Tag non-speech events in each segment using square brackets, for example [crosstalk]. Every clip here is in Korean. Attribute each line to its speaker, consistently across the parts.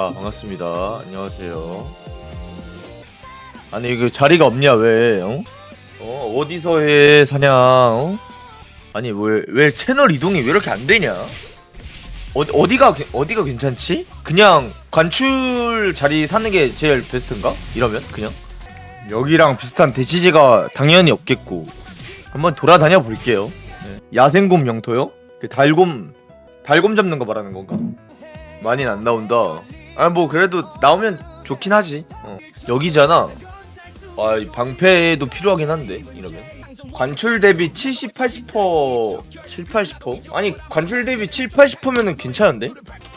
Speaker 1: 아 반갑습니다. 안녕하세요. 아니 그 자리가 없냐 왜? 어? 어 어디서 해 사냥? 어? 아니 왜 왜 채널 이동이 왜 이렇게 안 되냐? 어디 어디가 괜- 어디가 괜찮지? 그냥 관출 자리 사는 게 제일 베스트인가? 이러면 그냥 여기랑 비슷한 대시제가 당연히 없겠고 한번 돌아다녀 볼게요. 네. 야생곰 영토요? 그 달곰 달곰 잡는 거 말하는 건가? 많이는 안 나온다. 아 뭐 그래도 나오면 좋긴 하지. 어. 여기잖아. 아이 방패도 필요하긴 한데 이러면 관출 대비 70, 80%, 7, 80%? 아니 관출 대비 7, 80%면은 괜찮은데?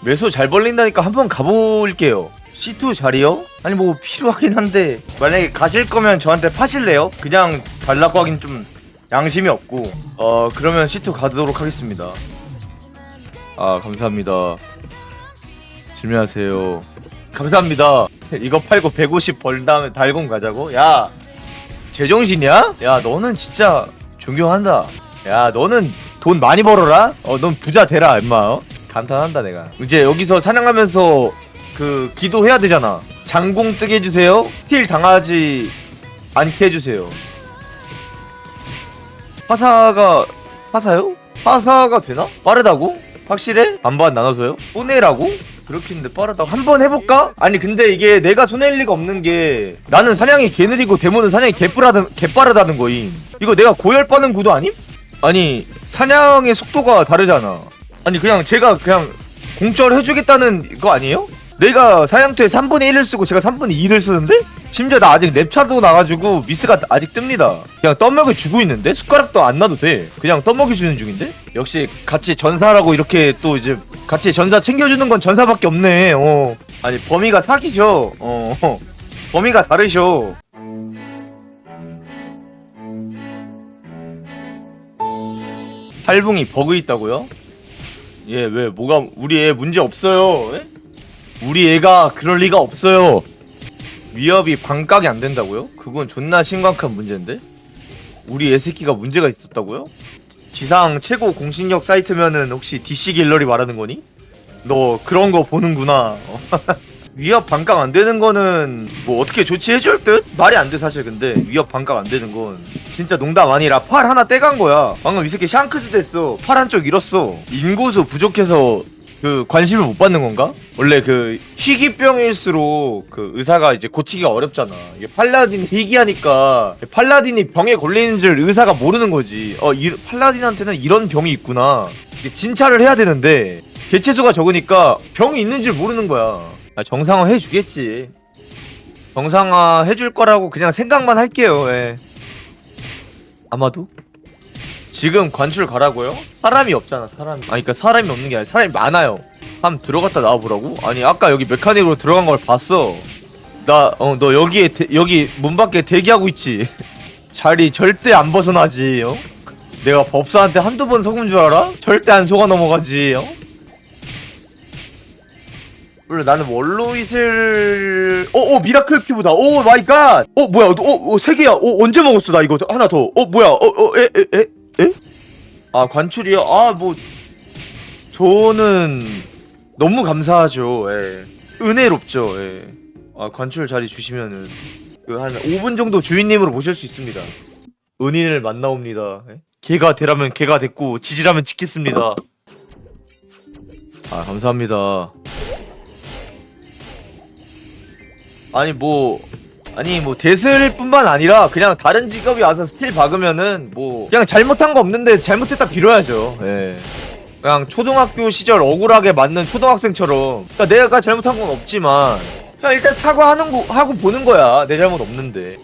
Speaker 1: 매소 잘 벌린다니까 한번 가볼게요. C2 자리요? 아니 뭐 필요하긴 한데 만약에 가실 거면 저한테 파실래요? 그냥 달라고 하긴 좀 양심이 없고 어 그러면 C2 가도록 하겠습니다. 아 감사합니다. 질문하세요. 감사합니다. 이거 팔고 150 벌 다음에 달곰 가자고? 야, 제정신이야? 야, 너는 진짜 존경한다. 야, 너는 돈 많이 벌어라? 어, 넌 부자 되라, 임마. 어? 감탄한다, 내가. 이제 여기서 사냥하면서 그 기도해야 되잖아. 장공 뜨게 해주세요. 스틸 당하지 않게 해주세요. 화사가 화사요? 화사가 되나? 빠르다고? 확실해? 반반 나눠서요? 손해라고? 그렇게 했는데 빠르다고 한 번 해볼까? 아니 근데 이게 내가 손해일 리가 없는 게 나는 사냥이 개 느리고 데모는 사냥이 개빠르다는, 개빠르다는 거임 이거 내가 고열 빠는 구도 아님? 아니 사냥의 속도가 다르잖아 아니 그냥 제가 그냥 공짜로 해주겠다는 거 아니에요? 내가 사냥터에 3분의 1을 쓰고 제가 3분의 2를 쓰는데? 심지어 나 아직 랩차도 나가지고 미스가 아직 뜹니다 그냥 떠먹여 주고 있는데? 숟가락도 안 놔도 돼 그냥 떠먹여 주는 중인데? 역시 같이 전사라고 이렇게 또 이제 같이 전사 챙겨주는 건 전사밖에 없네 어 아니 범위가 사기셔 어 어. 범위가 다르셔 팔붕이 버그 있다고요? 예, 왜 뭐가 우리 애 문제 없어요? 예? 우리 애가 그럴 리가 없어요. 위협이 반각이 안 된다고요? 그건 존나 심각한 문제인데? 우리 애 새끼가 문제가 있었다고요? 지상 최고 공신력 사이트면은 혹시 DC 갤러리 말하는 거니? 너 그런 거 보는구나. 어. [laughs] 위협 반각 안 되는 거는 뭐 어떻게 조치해 줄 듯? 말이 안 돼 사실 근데 위협 반각 안 되는 건 진짜 농담 아니라 팔 하나 떼간 거야. 방금 이 새끼 샹크스 됐어. 팔 한쪽 잃었어. 인구수 부족해서 그 관심을 못 받는 건가? 원래 그 희귀병일수록 그 의사가 이제 고치기가 어렵잖아. 이게 팔라딘 희귀하니까 팔라딘이 병에 걸리는 줄 의사가 모르는 거지. 어, 이, 팔라딘한테는 이런 병이 있구나. 진찰을 해야 되는데 개체수가 적으니까 병이 있는 줄 모르는 거야. 아, 정상화 해주겠지. 정상화 해줄 거라고 그냥 생각만 할게요. 예. 아마도? 지금 관출 가라고요? 사람이 없잖아 사람이 아니 그니까 사람이 없는 게 아니라 사람이 많아요 한번 들어갔다 나와보라고? 아니 아까 여기 메카닉으로 들어간 걸 봤어 나 어 너 여기에 대, 여기 문 밖에 대기하고 있지 [laughs] 자리 절대 안 벗어나지 어? 내가 법사한테 한두 번 속은 줄 알아? 절대 안 속아 넘어가지 어? 원래 나는 원로잇을 어어 미라클 큐브다 오 마이 갓어 뭐야 어세 개야 어 언제 먹었어 나 이거 하나 더어 뭐야 어어에에 에 에? 아 관출이요? 아 뭐 저는 너무 감사하죠. 예. 은혜롭죠. 예. 아 관출 자리 주시면은 그한 5분 정도 주인님으로 모실 수 있습니다. 은인을 만나옵니다. 예? 개가 되라면 개가 됐고 지지라면 지겠습니다. 아 감사합니다. 아니 뭐 아니 뭐 대슬 뿐만 아니라 그냥 다른 직업이 와서 스틸 박으면은 뭐 그냥 잘못한 거 없는데 잘못했다 빌어야죠. 예. 그냥 초등학교 시절 억울하게 맞는 초등학생처럼. 그러니까 내가 잘못한 건 없지만 그냥 일단 사과하는 거 하고 보는 거야. 내 잘못 없는데.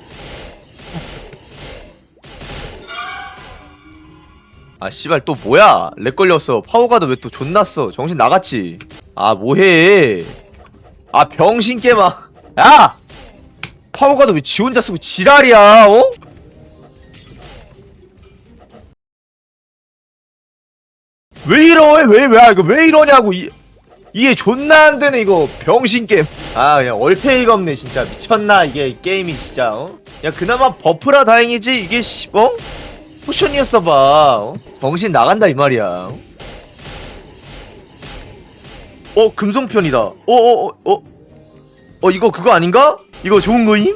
Speaker 1: 아 씨발 또 뭐야? 렉 걸렸어. 파워가드 왜 또 존났어 정신 나갔지? 아 뭐해? 아 병신 깨마 야 파워가드 왜 지 혼자 쓰고 지랄이야 어? 왜 이러 왜왜 아, 이거 왜 이러냐고 이 이게 존나 안 되네 이거 병신 게임 아 그냥 얼테이가 없네 진짜 미쳤나 이게 게임이 진짜 어? 야 그나마 버프라 다행이지 이게 씨 어? 포션이었어 봐 어? 정신 나간다 이 말이야 어? 어 금송편이다 어어어 어, 어, 어, 이거 그거 아닌가? 이거 좋은 거임?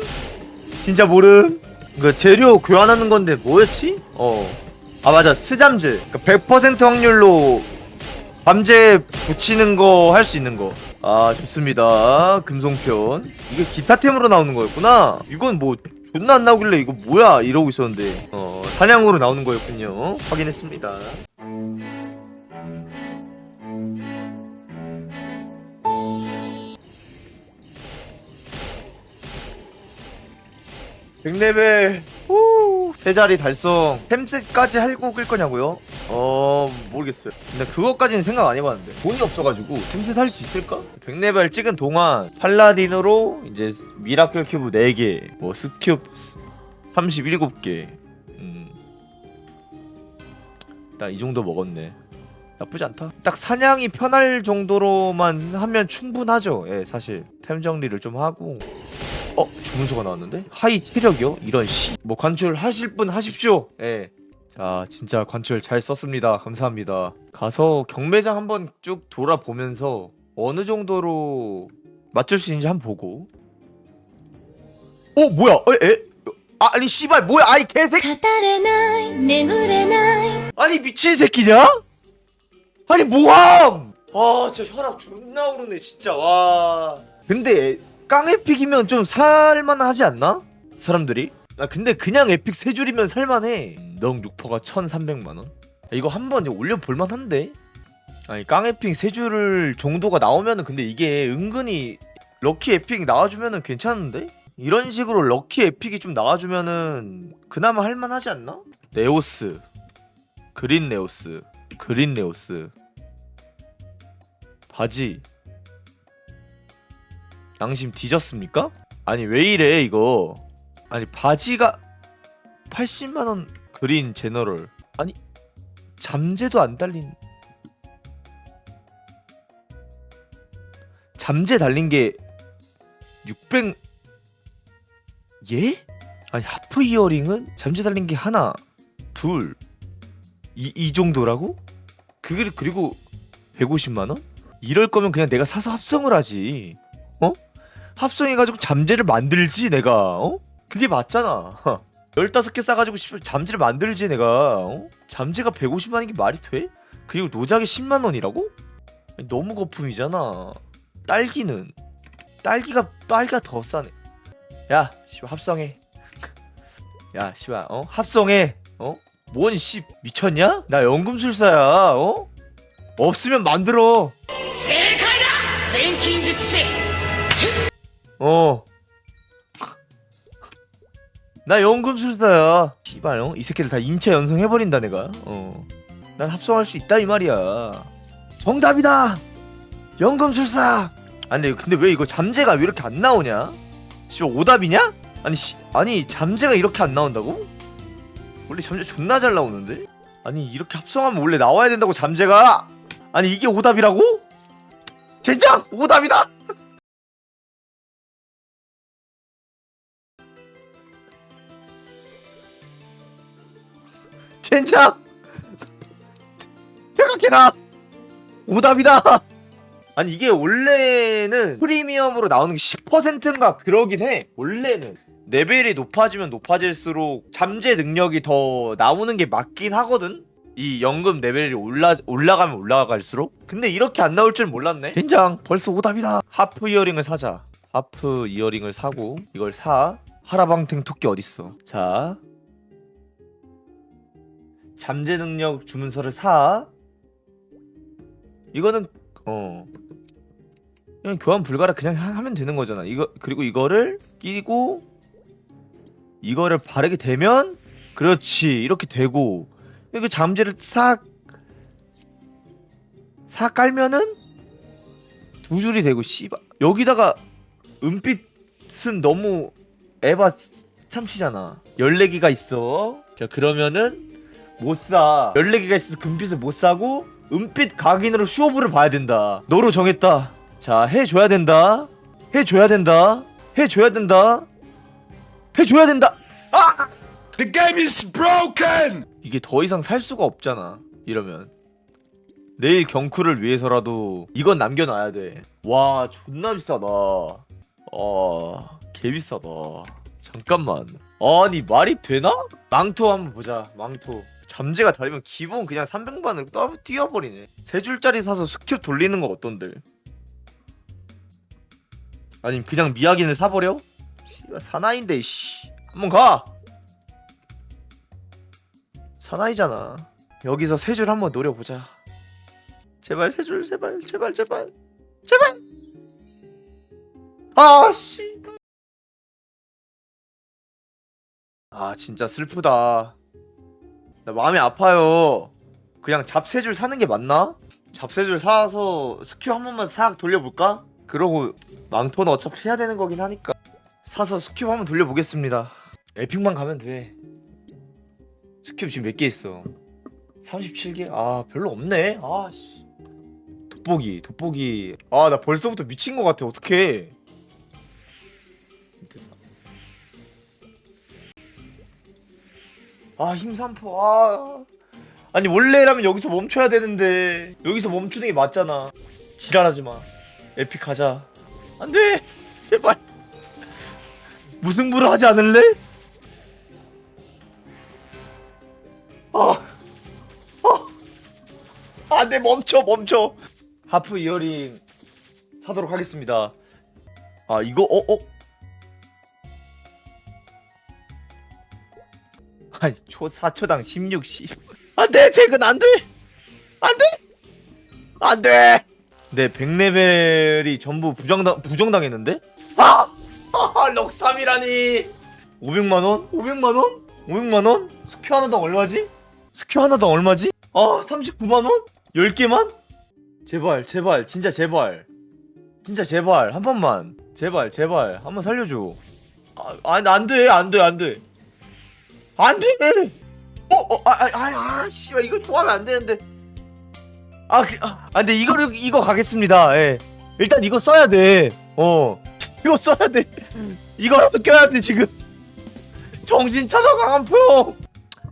Speaker 1: 진짜 모름 그 재료 교환하는 건데 뭐였지? 어 아 맞아 스잠즈 그100% 확률로 밤제 붙이는 거 할 수 있는 거. 아 좋습니다. 금송편. 이게 기타템으로 나오는 거였구나. 이건 뭐 존나 안 나오길래 이거 뭐야 이러고 있었는데 어 사냥으로 나오는 거였군요. 확인했습니다. 백레벨 후 세 자리 달성. 템셋까지 할고 끌 거냐고요? 어 모르겠어요. 근데 그것까지는 생각 안 해봤는데. 돈이 없어가지고 템셋 할 수 있을까? 100레벨 찍은 동안 팔라딘으로 이제 미라클 큐브 4개 뭐 스큐브 37개. 음. 일단 이 정도 먹었네. 나쁘지 않다. 딱 사냥이 편할 정도로만 하면 충분하죠. 예 사실. 템 정리를 좀 하고 어 주문서가 나왔는데 하이 체력이요 이런 씨뭐 관출 하실 분 하십시오 예자 진짜 관출 잘 썼습니다 감사합니다 가서 경매장 한번 쭉 돌아보면서 어느 정도로 맞출 수 있는지 한번 보고 어 뭐야 어, 에? 아, 아니 씨발 뭐야 아이 개새끼
Speaker 2: 語れない眠れない
Speaker 1: 아니 미친 새끼냐 아니 뭐함 아 진짜 혈압 존나 오르네 진짜 와 근데 깡 에픽이면 좀 살만하지 않나? 사람들이? 아 근데 그냥 에픽 세 줄이면 살만해 넉 6퍼가 1300만원 이거 한번 올려 볼만 한데? 아니 깡 에픽 세줄 정도가 나오면은 근데 이게 은근히 럭키 에픽 나와주면은 괜찮은데? 이런 식으로 럭키 에픽이 좀 나와주면은 그나마 할만하지 않나? 네오스 그린 네오스 그린 네오스 바지 양심 뒤졌습니까? 아니 왜 이래 이거 아니 바지가 80만원 그린 제너럴 아니 잠재도 안 달린 잠재 달린 게 600... 예? 아니 하프 이어링은 잠재 달린 게 하나 둘 이, 이 정도라고? 그게 그리고 150만 원? 이럴 거면 그냥 내가 사서 합성을 하지 어? 합성해가지고 잠재를 만들지 내가 어? 그게 맞잖아 15개 싸가지고 잠재를 만들지 내가 어? 잠재가 150만인 게 말이 돼? 그리고 노작이 10만원이라고? 너무 거품이잖아 딸기는 딸기가 딸기가 더 싸네 야 씨발 합성해 [laughs] 야 씨발 어? 합성해 어? 뭔 씨 미쳤냐? 나 연금술사야 어? 없으면 만들어
Speaker 2: 랭킹 지치
Speaker 1: 어. 나 연금술사야. 씨발, 어? 이 새끼들 다 인체 연성해버린다, 내가. 어. 난 합성할 수 있다, 이 말이야. 정답이다! 연금술사! 아, 근데, 근데 왜 이거 잠재가 왜 이렇게 안 나오냐? 씨발, 오답이냐? 아니, 씨, 아니, 잠재가 이렇게 안 나온다고? 원래 잠재 존나 잘 나오는데? 아니, 이렇게 합성하면 원래 나와야 된다고, 잠재가! 아니, 이게 오답이라고? 젠장! 오답이다! 젠장! [laughs] 생각해라! 오답이다! 아니 이게 원래는 프리미엄으로 나오는 게 10%인가 그러긴 해. 원래는. 레벨이 높아지면 높아질수록 잠재 능력이 더 나오는 게 맞긴 하거든? 이 연금 레벨이 올라 올라가면 올라갈수록? 근데 이렇게 안 나올 줄 몰랐네. 젠장 벌써 오답이다. 하프 이어링을 사자. 하프 이어링을 사고 이걸 사. 하라방탱 토끼 어딨어? 자 잠재 능력 주문서를 사. 이거는 어 그냥 교환 불가라 그냥 하- 하면 되는 거잖아. 이거 그리고 이거를 끼고 이거를 바르게 되면 그렇지 이렇게 되고 그 잠재를 싹싹 깔면은 두 줄이 되고 씨발 여기다가 은빛은 너무 에바 참치잖아. 14개가 있어. 자 그러면은 못 사. 14개가 있어서 금빛을 못 사고 은빛 각인으로 쇼부를 봐야 된다. 너로 정했다. 자, 해줘야 된다. 해줘야 된다. 해줘야 된다. 해줘야 된다. 아!
Speaker 3: The game is broken!
Speaker 1: 이게 더 이상 살 수가 없잖아. 이러면 내일 경쿠를 위해서라도 이건 남겨놔야 돼 와 존나 비싸다 아 개비싸다 잠깐만 아니 말이 되나? 망토 한번 보자 망토 잠재가 달리면 기본 그냥 300만을 떠 뛰어버리네. 세 줄짜리 사서 스킵 돌리는 거 어떤데? 아니면 그냥 미야긴을 사버려? 씨발, 사나이인데 씨. 한번 가! 사나이잖아. 여기서 세 줄 한번 노려보자. 제발 세 줄 제발 제발 제발. 제발! 아씨. 아 진짜 슬프다 나 마음이 아파요. 그냥 잡세줄 사는 게 맞나? 잡세줄 사서 스큐 한 번만 싹 돌려볼까? 그러고 망토는 어차피 해야 되는 거긴 하니까 사서 스큐 한번 돌려보겠습니다. 에픽만 가면 돼. 스큐 지금 몇 개 있어? 37개? 아 별로 없네. 아씨. 돋보기 돋보기. 아 나 벌써부터 미친 것 같아. 어떡해 아힘 3포 아. 아니 원래라면 여기서 멈춰야 되는데 여기서 멈추는 게 맞잖아. 지랄하지 마. 에픽 가자. 안돼! 제발! 무승부를 하지 않을래? 아. 안돼 멈춰 멈춰. 하프 이어링 사도록 하겠습니다. 아 이거 어 어? 아니 초 4초당 16 10 안돼 퇴근 안돼 안돼 안돼 내 100레벨이 전부 부정당 부정당했는데 아! 아 럭삼이라니 500만 원? 500만 원? 500만 원? 스큐 하나당 얼마지? 스큐 하나당 얼마지? 아 39만 원? 10개만? 제발 제발 진짜 제발 진짜 제발 한 번만 제발 제발 한 번 살려줘 아, 아니 안 돼 안 돼 안 돼 안돼! 어어아아아 씨발 이거 좋아하면 안 되는데. 아, 그, 아 아, 근데 이거를 이거 가겠습니다. 예. 일단 이거 써야 돼어. 이거 써야 돼. 이거 껴야 돼 지금? 정신 차려 강한포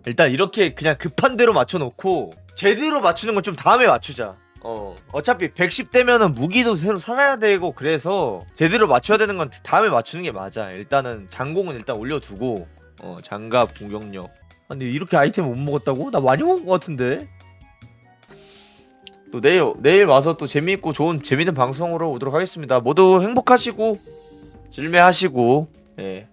Speaker 1: 일단 이렇게 그냥 급한 대로 맞춰놓고 제대로 맞추는 건 좀 다음에 맞추자. 어. 어차피 110 되면은 무기도 새로 사놔야 되고 그래서 제대로 맞춰야 되는 건 다음에 맞추는 게 맞아. 일단은 장공은 일단 올려두고 어 장갑 공격력. 아, 근데 이렇게 아이템 못 먹었다고? 나 많이 먹은 것 같은데. 또 내일 내일 와서 또 재미있고 좋은 재밌는 방송으로 오도록 하겠습니다. 모두 행복하시고 즐매하시고 예